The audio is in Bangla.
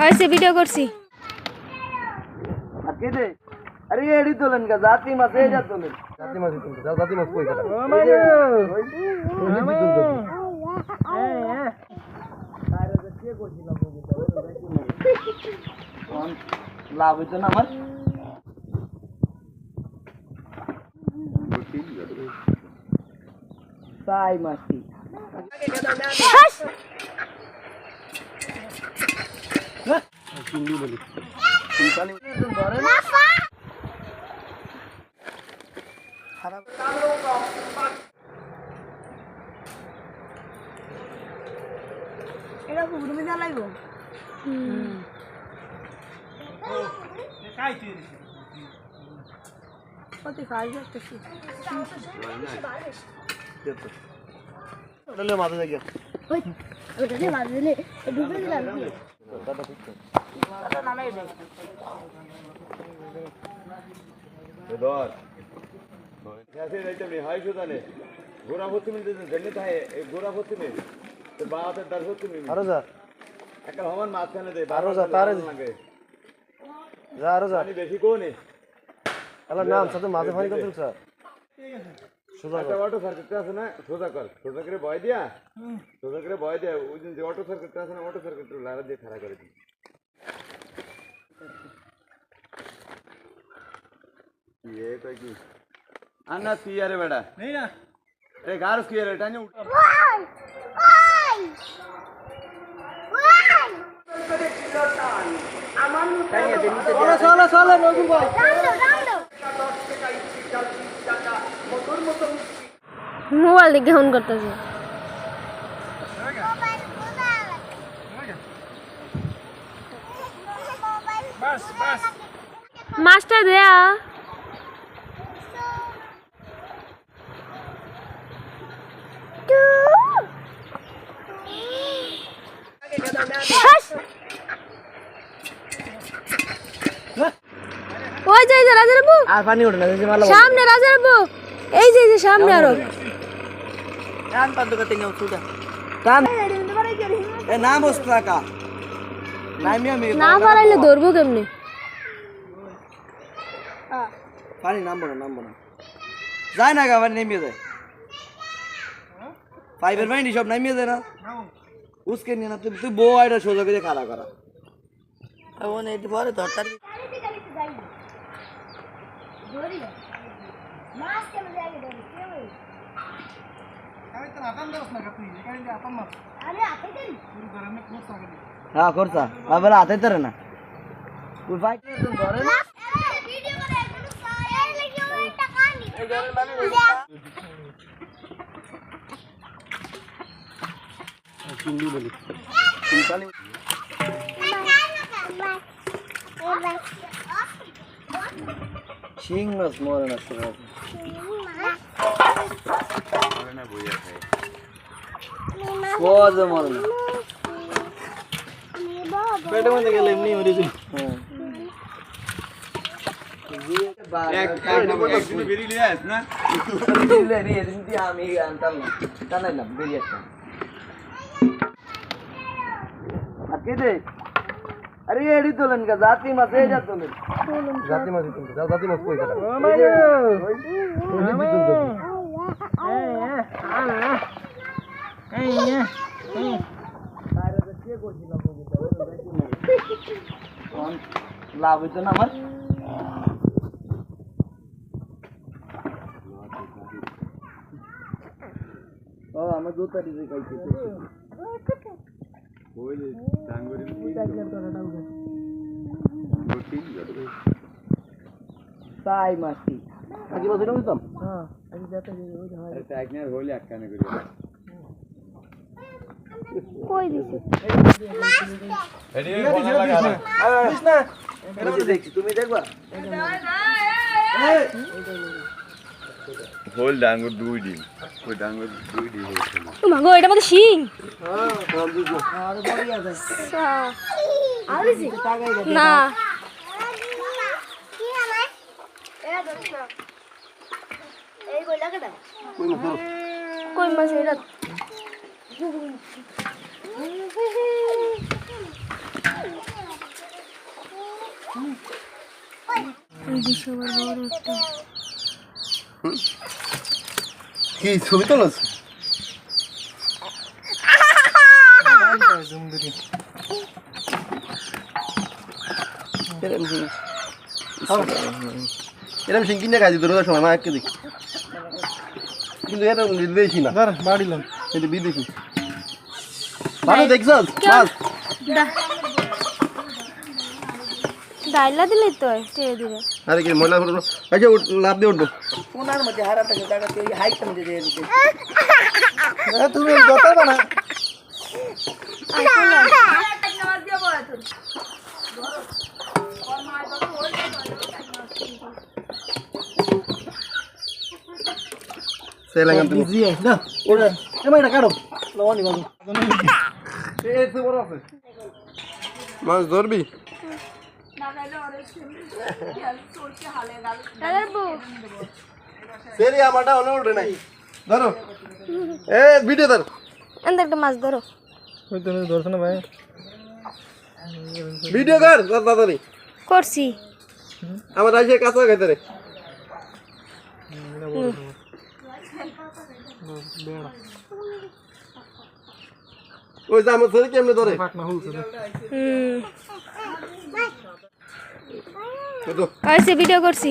হয়েছে ভিডিও করছি। আর কে দে আরে এডি তোলেন কা জাতি মাছ তোলেন। জাতি মাছ তুলতে যাও জাতি মাছ কই গেল? লাভ হইতো না আমার। তাই মাছটি মাথা জায়গা ধর গ্যাসের আইটেম নেই হয় শুধু নে গোড়া ভর্তি মিনিট জেনে থাকে গোড়া ভর্তি নেই তো বাহাতের দার ভর্তি নেই আরও যা। একটা হমান মাঝখানে দে আরও যা, তারে। লাগে। যা আরও যা। বেশি কোনে? আল্লাহ নাম সাথে মাঝে ফানি করতে স্যার সোজা একটা অটো সার্কিট আছে না সোজা কর সোজা করে বয় দিয়া সোজা করে বয় দিয়া ওই যে অটো সার্কিট আছে না অটো সার্কিট লারা দিয়ে খাড়া করে দিই ये तो की अन्ना किया रे बेटा नहीं ना अरे गारस किया रे टाने उठ চলো চলো নতুন ভাই মোবাইল দেখে ফোন করতেছে। মাছটা দেয়া ওই যে রাজার বাবু আর পানি ওঠে না সামনে রাজার যে এই যে সামনে আরও। টান পান তো কত নিও সুদা টান এ না বসলা কা নাই মিয়া মি না পারাইলে ধরবো কেমনি পানি নামবো না নামবো না যায় না গা পানি নেমে যায় পাইপের পানি সব নামিয়ে যায় না উসকে নিয়ে না তুই তুই বউ আইডা সোজা করে খাড়া করা এখন এটি পরে ধরতার হ্যাঁ করছা আবার হাতে ধরে না তুই বাইক ধরে না চিংড়ি বলি চিংড়ি শিং মাছ মরে না তোর মরে না বইয়া খায় সহজে মরে না পেটে মধ্যে গেলে এমনি মরে যায় আমি আনতাম না টানাইলাম বেরিয়ে আজকে দেখ अरे ये एडी तोलन का जाति मत ए जा तोलन तोलन जाति मत तुम जाओ जाति मत कोई करा मामा मामा ए ए आना ए ए सारे तो के कोची लगोगे कौन लाभ तो ना मत। ओ हमें दो तरीके का তাই মাসি। আগে বছর দিতাম? হ্যাঁ আগে যাতে ওই হয়। কই দিছে? দেখছি তুমি দেখবা? হল ডাঙ্গুর দুই দিন ওই ডাঙ্গুর দুই দিন হয়েছে মা। গো এটা মতো শিং। হ্যাঁ, আচ্ছা। না। কই মাছ এটা সবার বড় একটা। কি ছবি তোলস এরকম সিং কিনে খাইছি তোর সময় মা এককে দেখি। কিন্তু এরকম বেশি না। বাড়িলাম এটা বিদেশি। ভালো দেখছ মাছ ডাইলা দিলে তো টেরে দিবে? আরে কি ময়লা ফুটো আচ্ছা উঠ, লাভ দিয়ে উঠবো। কোনার মধ্যে হারা থাকে জায়গা তুই হাইট মধ্যে দিয়ে দিতে। তুমি যত বানা সেলাঙ্গান তুমি। জি না? ওরে এমা কাটো লওয়ানি বাবু এ এসে বড় আছে মাছ ধরবি? সেরি আমারটা হলো নাই। ধরো। এ ভিডিও ধর। এনতে একটা মাছ ধরো। ভিডিও কর কর তাড়াতাড়ি করছি। আমার আসে কাঁচা খাইতে রে। ওই যে আমার শরীর কেমনে ধরে? হুম। আর ভিডিও করছি।